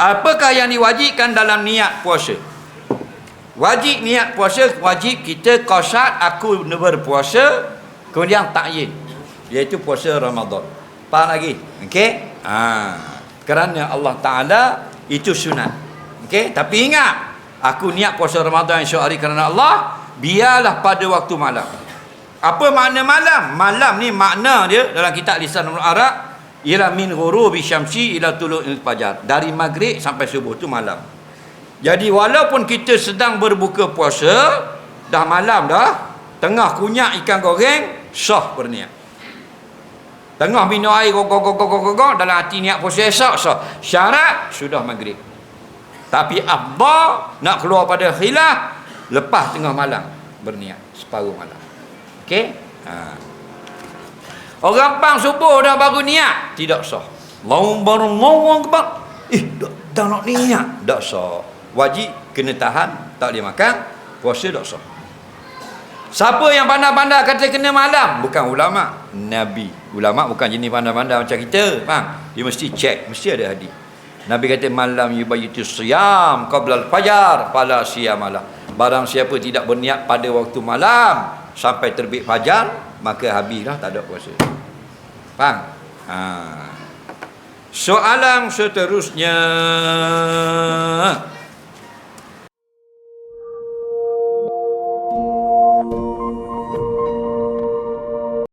apakah yang diwajibkan dalam niat puasa? Wajib niat puasa wajib kita qasad aku berpuasa kemudian takyin iaitu puasa Ramadan. Faham lagi? Okey? Ha. Kerana Allah Taala itu sunat. Okey? Tapi ingat aku niat puasa Ramadan esok hari kerana Allah biarlah pada waktu malam. Apa makna malam? Malam ni makna dia dalam kitab lisan Arab ialah min ghurubi syamsi ila tulu'il fajar. Dari maghrib sampai subuh tu malam. Jadi walaupun kita sedang berbuka puasa dah malam dah tengah kunyak ikan goreng sah berniat. Tengah minum air gogok gogok gogok gogok dalam hati niat puasa esok sah. Syarat sudah maghrib. Tapi afdal nak keluar pada khilaf lepas tengah malam berniat. Separuh malam. Okey? Ha Orang bang subuh dah baru niat tidak sah. Allahu akbar Allahu akbar. Eh dah, dah nak niat tak sah. Wajib kena tahan tak boleh makan puasa tak sah. Siapa yang pandai-pandai kata kena malam? Bukan ulama, nabi. Ulama bukan jenis pandai-pandai macam kita, faham? Dia mesti cek, mesti ada hadis. Nabi kata malam yubayitu siyam qabla al-fajar fala siyamalah. Barang siapa tidak berniat pada waktu malam sampai terbit fajar, maka habislah tak ada puasa. Faham? Ha. Soalan seterusnya